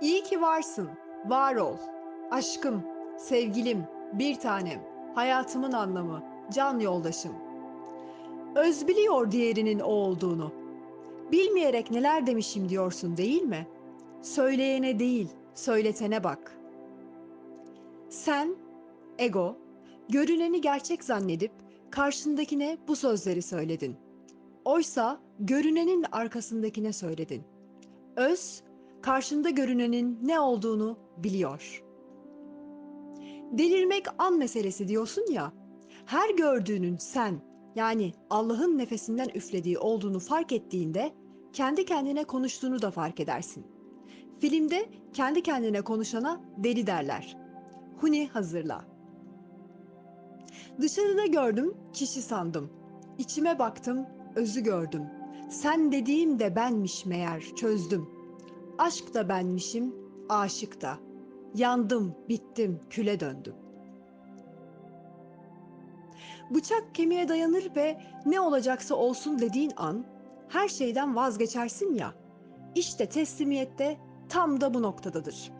İyi ki varsın, var ol. Aşkım, sevgilim, bir tanem, hayatımın anlamı, can yoldaşım. Öz biliyor diğerinin o olduğunu. Bilmeyerek neler demişim diyorsun değil mi? Söyleyene değil, söyletene bak. Sen, ego, görüneni gerçek zannedip karşındakine bu sözleri söyledin. Oysa görünenin arkasındakine söyledin. Öz, karşında görünenin ne olduğunu biliyor. Delirmek an meselesi diyorsun ya. Her gördüğünün sen yani Allah'ın nefesinden üflediği olduğunu fark ettiğinde kendi kendine konuştuğunu da fark edersin. Filmde kendi kendine konuşana deli derler. Huni hazırla. Dışarıda gördüm, kişi sandım. İçime baktım, özü gördüm. Sen dediğim de benmiş meğer, çözdüm. Aşk da benmişim, aşık da. Yandım, bittim, küle döndüm. Bıçak kemiğe dayanır ve ne olacaksa olsun dediğin an her şeyden vazgeçersin ya. İşte teslimiyette tam da bu noktadadır.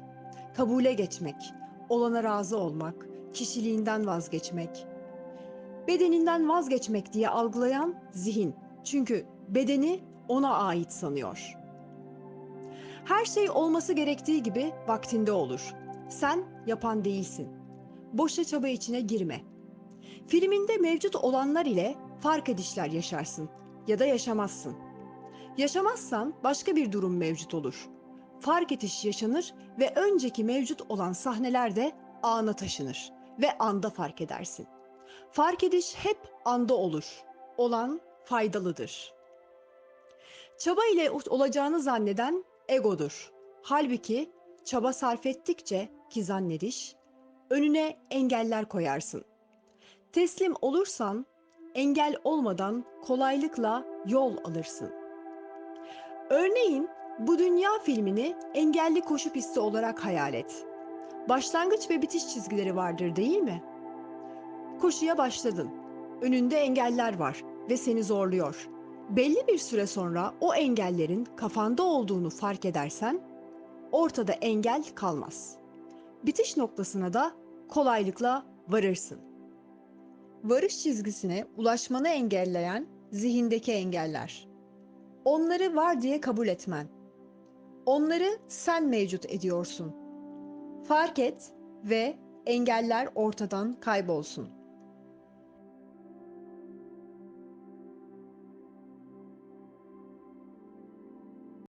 Kabule geçmek, olana razı olmak, kişiliğinden vazgeçmek, bedeninden vazgeçmek diye algılayan zihin. Çünkü bedeni ona ait sanıyor. Her şey olması gerektiği gibi vaktinde olur. Sen yapan değilsin. Boşa çaba içine girme. Filminde mevcut olanlar ile fark edişler yaşarsın ya da yaşamazsın. Yaşamazsan başka bir durum mevcut olur. Fark ediş yaşanır ve önceki mevcut olan sahneler de ana taşınır ve anda fark edersin. Fark ediş hep anda olur. Olan faydalıdır. Çaba ile olacağını zanneden egodur. Halbuki çaba sarf ettikçe ki zannediş, önüne engeller koyarsın. Teslim olursan engel olmadan kolaylıkla yol alırsın. Örneğin bu dünya filmini engelli koşu pisti olarak hayal et. Başlangıç ve bitiş çizgileri vardır değil mi? Koşuya başladın. Önünde engeller var ve seni zorluyor. Belli bir süre sonra o engellerin kafanda olduğunu fark edersen ortada engel kalmaz. Bitiş noktasına da kolaylıkla varırsın. Varış çizgisine ulaşmanı engelleyen zihindeki engeller. Onları var diye kabul etmen. Onları sen mevcut ediyorsun. Fark et ve engeller ortadan kaybolsun.